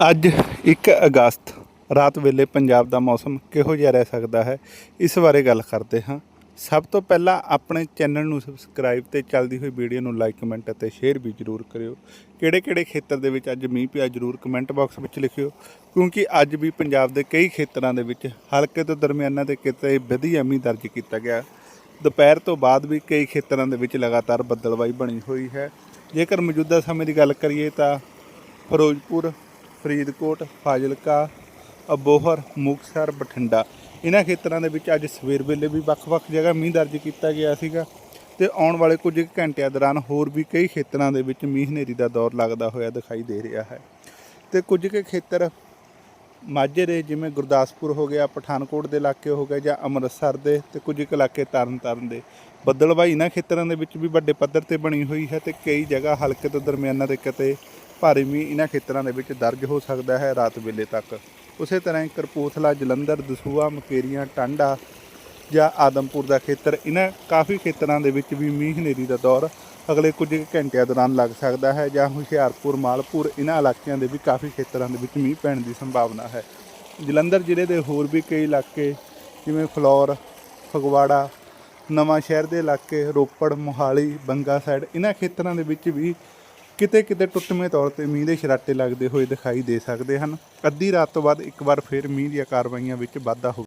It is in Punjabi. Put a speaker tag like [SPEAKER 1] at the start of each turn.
[SPEAKER 1] ਅੱਜ 1 ਅਗਸਤ, ਰਾਤ ਵੇਲੇ ਪੰਜਾਬ ਦਾ ਮੌਸਮ ਕਿਹੋ ਜਿਹਾ ਰਹਿ ਸਕਦਾ ਹੈ? ਇਸ ਬਾਰੇ ਗੱਲ ਕਰਦੇ ਹਾਂ। ਸਭ ਤੋਂ ਪਹਿਲਾਂ ਆਪਣੇ ਚੈਨਲ ਨੂੰ ਸਬਸਕ੍ਰਾਈਬ ਤੇ ਚੱਲਦੀ ਹੋਈ ਵੀਡੀਓ ਨੂੰ ਲਾਈਕ ਕਮੈਂਟ ਅਤੇ ਸ਼ੇਅਰ ਵੀ ਜ਼ਰੂਰ ਕਰਿਓ। ਕਿਹੜੇ-ਕਿਹੜੇ ਖੇਤਰ ਦੇ ਵਿੱਚ ਅੱਜ ਮੀਂਹ ਪਿਆ ਜ਼ਰੂਰ ਕਮੈਂਟ ਬਾਕਸ ਵਿੱਚ ਲਿਖਿਓ। ਕਿਉਂਕਿ ਅੱਜ ਵੀ ਪੰਜਾਬ ਦੇ ਕਈ ਖੇਤਰਾਂ ਦੇ ਵਿੱਚ ਹਲਕੇ ਤੋਂ ਦਰਮਿਆਨਾ ਤੇ ਕਿਤੇ ਵਧੀਆ ਮੀਂਹ ਦਰਜ ਕੀਤਾ ਗਿਆ। ਦੁਪਹਿਰ ਤੋਂ ਬਾਅਦ ਵੀ ਕਈ ਖੇਤਰਾਂ ਦੇ ਵਿੱਚ ਲਗਾਤਾਰ ਬੱਦਲਵਾਈ ਬਣੀ ਹੋਈ ਹੈ। ਜੇਕਰ ਮੌਜੂਦਾ ਸਮੇਂ ਦੀ ਗੱਲ ਕਰੀਏ ਤਾਂ ਫਿਰੋਜ਼ਪੁਰ ਫਰੀਦਕੋਟ, ਫਾਜ਼ਿਲਕਾ, ਅਬੋਹਰ, ਮੁਕਤਸਰ, ਬਠਿੰਡਾ। ਇਹਨਾਂ ਖੇਤਰਾਂ ਦੇ ਵਿੱਚ ਅੱਜ ਸਵੇਰ ਵੇਲੇ ਵੀ ਵੱਖ-ਵੱਖ ਜਗ੍ਹਾ ਮੀਂਹ ਦਰਜ ਕੀਤਾ ਗਿਆ ਸੀਗਾ ਤੇ ਆਉਣ ਵਾਲੇ ਕੁਝ ਕੁ ਘੰਟਿਆਂ ਦੌਰਾਨ ਹੋਰ ਵੀ ਕਈ ਖੇਤਰਾਂ ਦੇ ਵਿੱਚ ਮੀਂਹ ਹਨੇਰੀ ਦਾ ਦੌਰ ਲੱਗਦਾ ਹੋਇਆ ਦਿਖਾਈ ਦੇ ਰਿਹਾ ਹੈ। ਤੇ ਕੁਝ ਕੁ ਖੇਤਰ ਮਾਝੇ ਦੇ, ਜਿਵੇਂ ਗੁਰਦਾਸਪੁਰ ਹੋ ਗਿਆ, ਪਠਾਨਕੋਟ ਦੇ ਇਲਾਕੇ ਹੋ ਗਏ ਜਾਂ ਅੰਮ੍ਰਿਤਸਰ ਦੇ ਤੇ ਕੁਝ ਕੁ ਇਲਾਕੇ ਤਰਨਤਾਰਨ ਦੇ। ਬੱਦਲਵਾਈ ਇਹਨਾਂ ਖੇਤਰਾਂ ਦੇ ਵਿੱਚ ਵੀ ਵੱਡੇ ਪੱਧਰ ਤੇ ਬਣੀ ਹੋਈ ਹੈ ਤੇ ਕਈ ਜਗ੍ਹਾ ਹਲਕੇ ਤੋਂ ਦਰਮਿਆਨਾ ਤੇ ਕਿਤੇ ਭਾਰੀ ਮੀਂਹ ਇਹਨਾਂ ਖੇਤਰਾਂ ਦੇ ਵਿੱਚ ਦਰਜ ਹੋ ਸਕਦਾ ਹੈ ਰਾਤ ਵੇਲੇ ਤੱਕ। ਉਸੇ ਤਰ੍ਹਾਂ ਹੀ ਕਰਪੂਥਲਾ ਜਲੰਧਰ ਦਸੂਆ ਮਕੇਰੀਆਂ, ਟਾਂਡਾ ਜਾਂ ਆਦਮਪੁਰ ਦਾ ਖੇਤਰ, ਇਹਨਾਂ ਕਾਫੀ ਖੇਤਰਾਂ ਦੇ ਵਿੱਚ ਵੀ ਮੀਂਹ ਹਨੇਰੀ ਦਾ ਦੌਰ ਅਗਲੇ ਕੁਝ ਕੁ ਘੰਟਿਆਂ ਦੌਰਾਨ ਲੱਗ ਸਕਦਾ ਹੈ ਜਾਂ ਹੁਸ਼ਿਆਰਪੁਰ, ਮਾਲਪੁਰ ਇਹਨਾਂ ਇਲਾਕਿਆਂ ਦੇ ਵੀ ਕਾਫੀ ਖੇਤਰਾਂ ਦੇ ਵਿੱਚ ਮੀਂਹ ਪੈਣ ਦੀ ਸੰਭਾਵਨਾ ਹੈ। ਜਲੰਧਰ ਜ਼ਿਲ੍ਹੇ ਦੇ ਹੋਰ ਵੀ ਕਈ ਇਲਾਕੇ ਜਿਵੇਂ ਫਲੌਰ, ਫਗਵਾੜਾ ਨਵਾਂ ਸ਼ਹਿਰ ਦੇ ਇਲਾਕੇ, ਰੋਪੜ, ਮੋਹਾਲੀ, ਬੰਗਾ ਸਾਈਡ ਇਹਨਾਂ ਖੇਤਰਾਂ ਦੇ ਵਿੱਚ ਵੀ ਕਿਤੇ ਕਿਤੇ ਟੁੱਟਵੇਂ ਤੌਰ ਤੇ ਮੀਂਹ ਦੇ ਛਰਾਟੇ ਲੱਗਦੇ ਹੋਏ ਦਿਖਾਈ ਦੇ ਸਕਦੇ ਹਨ। ਅੱਧੀ ਰਾਤ ਤੋਂ ਬਾਅਦ ਇੱਕ ਵਾਰ ਫਿਰ ਮੀਂਹ ਦੀਆਂ ਕਾਰਵਾਈਆਂ ਵਿੱਚ ਵਾਧਾ ਹੋ